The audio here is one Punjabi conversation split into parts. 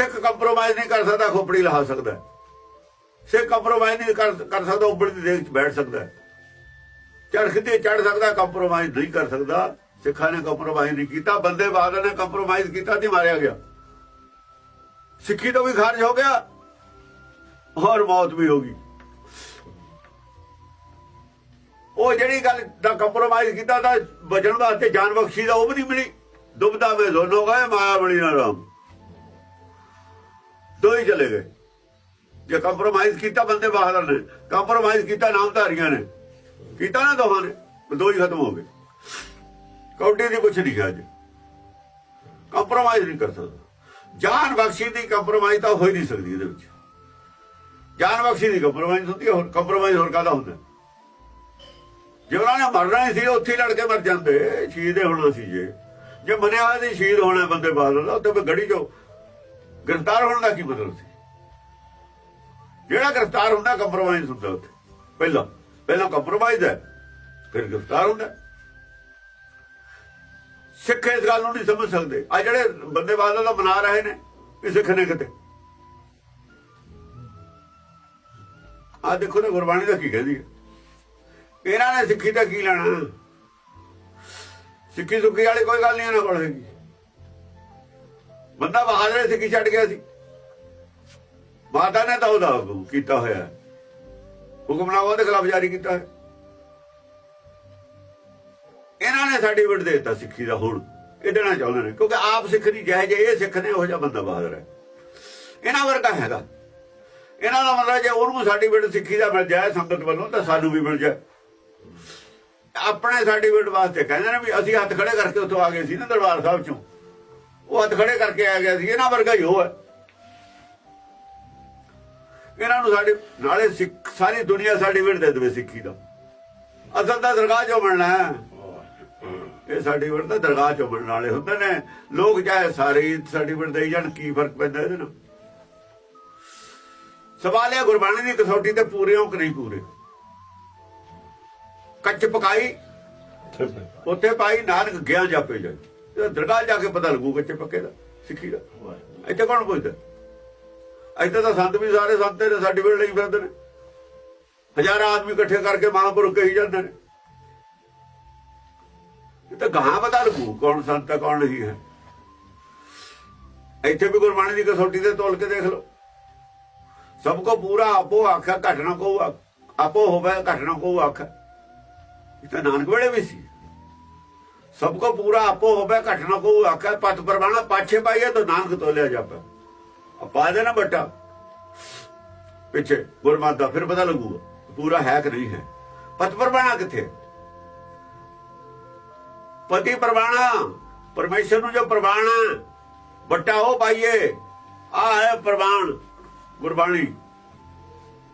ਸਿੱਖ ਕੰਪਰੋਮਾਈਜ਼ ਨਹੀਂ ਕਰ ਸਕਦਾ, ਖੋਪੜੀ ਲਹਾ ਸਕਦਾ। ਸਿੱਖ ਕੰਪਰੋਮਾਈਜ਼ ਨਹੀਂ ਕਰ ਕਰ ਸਕਦਾ ਉੱਪਰ ਦੀ ਦੇਖ ਚ ਬੈਠ ਸਕਦਾ। ਹੈ। ਤੇ ਚੜ ਸਕਦਾ ਕੰਪਰੋਮਾਈਜ਼ ਨਹੀਂ ਕਰ ਸਕਦਾ। ਸਿੱਖਾਂ ਨੇ ਕੰਪਰੋਮਾਈਜ਼ ਨਹੀਂ ਕੀਤਾ, ਬੰਦੇ ਬਾਦਲ ਨੇ ਕੰਪਰੋਮਾਈਜ਼ ਕੀਤਾ ਤੇ ਮਾਰਿਆ ਗਿਆ। ਸਿੱਖੀ ਤੋਂ ਵੀ ਖਾਰਜ ਹੋ ਗਿਆ ਔਰ ਮੌਤ ਵੀ ਹੋ ਗਈ। ਉਹ ਜਿਹੜੀ ਗੱਲ ਦਾ ਕੰਪਰੋਮਾਈਜ਼ ਕੀਤਾ ਤਾਂ ਬਚਣ ਵਾਸਤੇ ਜਾਨ ਬਖਸ਼ੀ ਦਾ ਉਹ ਵੀ ਨਹੀਂ ਮਿਲੀ। ਦੁਬਦਾ ਵੇ ਦੋਨੋਂ ਗਏ, ਮਾਇਆ ਬਣੀ ਨਾ ਰਾਮ। ਦੋ ਹੀ ਚਲੇ ਗਏ। ਜੇ ਕੰਪਰੋਮਾਈਜ਼ ਕੀਤਾ, ਬੰਦੇ ਬਹਾਦਰ ਨੇ। ਕੰਪਰੋਮਾਈਜ਼ ਕੀਤਾ, ਨਾਮਧਾਰੀਆਂ ਨੇ। ਕੀਤਾ ਨਾ ਦੋਹਾਂ ਨੇ ਦੋ ਹੀ ਖਤਮ ਹੋ ਗਏ। ਕੌਡੀ ਦੀ ਕੁਛ ਨਹੀਂ ਅੱਜ। ਕੰਪਰੋਮਾਈਜ਼ ਨਹੀਂ ਕਰ ਸਕਦਾ। ਜਾਨ ਬਖਸ਼ੀ ਦੀ ਕੰਪਰੋਮਾਈਜ਼ ਤਾਂ ਹੋ ਹੀ ਨਹੀਂ ਸਕਦੀ ਇਹਦੇ ਵਿੱਚ। ਜਾਨ ਬਖਸ਼ੀ ਦੀ ਕੰਪਰੋਮਾਈਜ਼ ਹੁੰਦੀ ਹੈ, ਹੋਰ ਕੰਪਰੋਮਾਈਜ਼ ਹੋਰ ਕਾਹਦਾ ਹੁੰਦਾ? ਜੇ ਉਹਨਾਂ ਨੇ ਮਰਨਾ ਹੀ ਸੀ, ਉੱਥੇ ਹੀ ਲੜ ਕੇ ਮਰ ਜਾਂਦੇ। ਸ਼ਹੀਦ ਹੋਣਾ ਸੀ ਜੇ। ਜੇ ਮੰਨਿਆ ਸੀ ਸ਼ਹੀਦ ਹੋਣਾ ਬੰਦੇ ਬਾਦਲ ਦਾ ਉੱਥੇ ਫਿਰ ਗੜੀ ਚੋਂ ਗ੍ਰਿਫਤਾਰ ਹੋਣ ਦਾ ਕੀ ਮਤਲਬ ਸੀ? ਜਿਹੜਾ ਗ੍ਰਿਫਤਾਰ ਹੁੰਦਾ ਕੰਪਰੋਮਾਈਜ਼ ਹੁੰਦਾ ਉੱਥੇ। ਪਹਿਲਾਂ ਪਹਿਲਾਂ ਕੰਪਰੋਮਾਈਜ਼ ਹੈ, ਫਿਰ ਗ੍ਰਿਫਤਾਰ ਹੁੰਦਾ ਸਿੱਖ ਇਸ ਗੱਲ ਨੂੰ ਨਹੀਂ ਸਮਝ ਸਕਦੇ। ਆ ਜਿਹੜੇ ਬੰਦੇ ਬਾਦਲ ਦਾ ਮਨਾ ਰਹੇ ਨੇ ਇਹ ਸਿੱਖ ਨੇ ਕਿਤੇ। ਆ ਦੇਖੋ ਨਾ, ਗੁਰਬਾਣੀ ਦਾ ਕੀ ਕਹਿੰਦੀ ਹੈ। ਇਹਨਾਂ ਨੇ ਸਿੱਖੀ ਦਾ ਕੀ ਲੈਣਾ? ਸਿੱਖੀ ਸੁੱਖੀ ਵਾਲੀ ਕੋਈ ਗੱਲ ਨਹੀਂ ਇਹਨਾਂ ਕੋਲ ਹੈਗੀ। ਬੰਦਾ ਬਹਾਦਰ ਸਿੱਖੀ ਛੱਡ ਗਿਆ ਸੀ। ਮਾਤਾ ਨੇ ਤਾਂ ਉਹਦਾ ਕੀਤਾ ਹੋਇਆ ਹੈ। ਹੁਕਮਨਾਮਾ ਦੇ ਖਿਲਾਫ ਜਾਰੀ ਕੀਤਾ ਹੈ। ਇਹਨਾਂ ਨੇ ਸਰਟੀਫਿਕੇਟ ਦੇ ਦਿੱਤਾ ਸਿੱਖੀ ਦਾ ਹੁਣ ਇਹ ਦੇਣਾ ਚਾਹੁੰਦੇ ਨੇ, ਕਿਉਂਕਿ ਆਪ ਸਿੱਖ ਨਹੀਂ ਜਾਇ ਜੇ ਇਹ ਸਿੱਖ ਨੇ ਉਹ ਜਿਹਾ ਬੰਦਾ ਬਹਾਦਰ ਹੈ। ਇਹਨਾਂ ਵਰਗਾ ਹੈਗਾ। ਇਹਨਾਂ ਦਾ ਮਤਲਬ ਜੇ ਉਹਨੂੰ ਸਰਟੀਫਿਕੇਟ ਸਿੱਖੀ ਦਾ ਮਿਲ ਜਾਏ, ਸੰਗਤ ਵੱਲੋਂ ਤਾਂ ਸਾਨੂੰ ਵੀ ਮਿਲ ਜਾਏ। ਆਪਣੇ ਸਰਟੀਫਿਕੇਟ ਵਾਸਤੇ ਕਹਿੰਦੇ ਨੇ ਵੀ ਅਸੀਂ ਹੱਥ ਖੜੇ ਕਰਕੇ ਉੱਥੋਂ ਆ ਗਏ ਸੀ ਨਾ ਦਰਬਾਰ ਸਾਹਿਬ ਚੋਂ। ਉਹ ਹੱਥ ਖੜੇ ਕਰਕੇ ਆ ਗਿਆ ਸੀ ਇਹਨਾਂ ਵਰਗਾ ਹੀ ਉਹ ਹੈ। ਇਹਨਾਂ ਨੂੰ ਸਾਡੇ ਨਾਲੇ ਸਾਰੀ ਦੁਨੀਆ ਸਰਟੀਫਿਕੇਟ ਦੇ ਦੇਵੇ ਸਿੱਖੀ ਦਾ। ਅਸਲ ਤਾਂ ਦਰਗਾਹ ਚੋਂ ਹੈ। ਇਹ ਸਰਟੀਫਿਕੇਟ ਤਾਂ ਦਰਗਾਹ ਚੋਂ ਮਿਲਣ ਵਾਲੇ ਹੁੰਦੇ ਨੇ। ਲੋਕ ਚਾਹੇ ਸਾਰੇ ਹੀ ਸਰਟੀਫਿਕੇਟ ਦੇਈ ਜਾਣ ਕੀ ਫ਼ਰਕ ਪੈਂਦਾ ਇਹਦੇ ਨਾਲ? ਸਵਾਲ ਹੈ ਗੁਰਬਾਣੀ ਦੀ ਕਸੌਟੀ ਤੇ ਪੂਰੇ ਹੋ ਕਿ ਨਹੀਂ ਪੂਰੇ। ਕੱਚ ਪਕਾਈ ਉੱਥੇ ਪਾਈ ਨਾਨਕ ਗਿਆ ਜਾਪੇ ਜਾਏ ਇਹ ਦਰਗਾਹ ਜਾ ਕੇ ਪਤਾ ਲੱਗੂ ਕੱਚੇ ਪੱਕੇ ਦਾ ਸਿੱਖੀ ਦਾ। ਇੱਥੇ ਕੌਣ ਪੁੱਛਦਾ ਇੱਥੇ ਤਾਂ ਸੰਤ ਵੀ ਸਾਰੇ ਸੰਤੇ ਨੇ ਸਰਟੀਫਿਕੇਟ ਲਈ ਫਿਰਦੇ ਨੇ। ਹਜ਼ਾਰਾਂ ਆਦਮੀ ਇਕੱਠੇ ਕਰਕੇ ਮਹਾਂਪੁਰਖ ਕਹੀ ਜਾਂਦੇ ਨੇ। ਇਹ ਤਾਂ ਗਾਂ ਪਤਾ ਲੱਗੂ ਕੌਣ ਸੰਤ ਹੈ ਕੌਣ ਨਹੀਂ ਹੈ। ਇੱਥੇ ਵੀ ਗੁਰਬਾਣੀ ਦੀ ਕਸੌਟੀ ਤੇ ਤੋਲ ਕੇ ਦੇਖ ਲਓ। ਸਭ ਕੋ ਪੂਰਾ ਆਪੋ ਆਖਾ ਘਟਣਾ ਕੋ ਆਪੋ ਹੋਵੇ ਘਟਣਾ ਕੋ ਆਖਾ ਇਹ ਤਾਂ ਨਾਨਕ ਵੇਲੇ ਵੀ ਸੀ। ਸਭ ਕੋ ਪੂਰਾ ਆਪੋ ਹੋਵੇ ਘਟਣਾ ਕੋ ਆਖਾ, ਪਤ ਪਰਵਾਣਾ, ਪਾਛੇ ਪਾਈਏ ਤਾਂ ਨਾਨਕ ਤੋਲਿਆ ਜਾਪੇ ਪਾ ਦੇਣਾ ਬੱਟਾ ਪਿੱਛੇ ਗੁਰਮਤਿ ਦਾ ਫਿਰ ਪਤਾ ਲੱਗੂਗਾ, ਪੂਰਾ ਹੈ ਕਿ ਨਹੀਂ ਹੈ। ਪਤ ਪਰਵਾਣਾ ਕਿੱਥੇ? ਪਤੀ ਪਰਵਾਣਾ, ਪਰਮੇਸ਼ਰ ਨੂੰ ਜੋ ਪਰਵਾਣਾ ਬੱਟਾ ਉਹ ਪਾਈਏ। ਆ ਹੈ ਪ੍ਰਵਾਨ ਗੁਰਬਾਣੀ।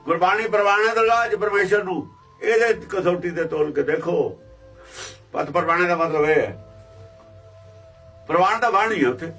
ਗੁਰਬਾਣੀ ਪ੍ਰਵਾਨ ਦਰਗਾਹ ਚ ਪਰਮੇਸ਼ਰ ਨੂੰ। ਇਹਦੇ ਕਸੌਟੀ ਤੇ ਤੋਲ ਕੇ ਦੇਖੋ। ਪਤ ਪ੍ਰਵਾਨ ਦਾ ਮਤਲਬ ਇਹ ਹੈ ਪ੍ਰਵਾਨ ਦਾ ਬਾਣੀ ਹੈ ਉੱਥੇ।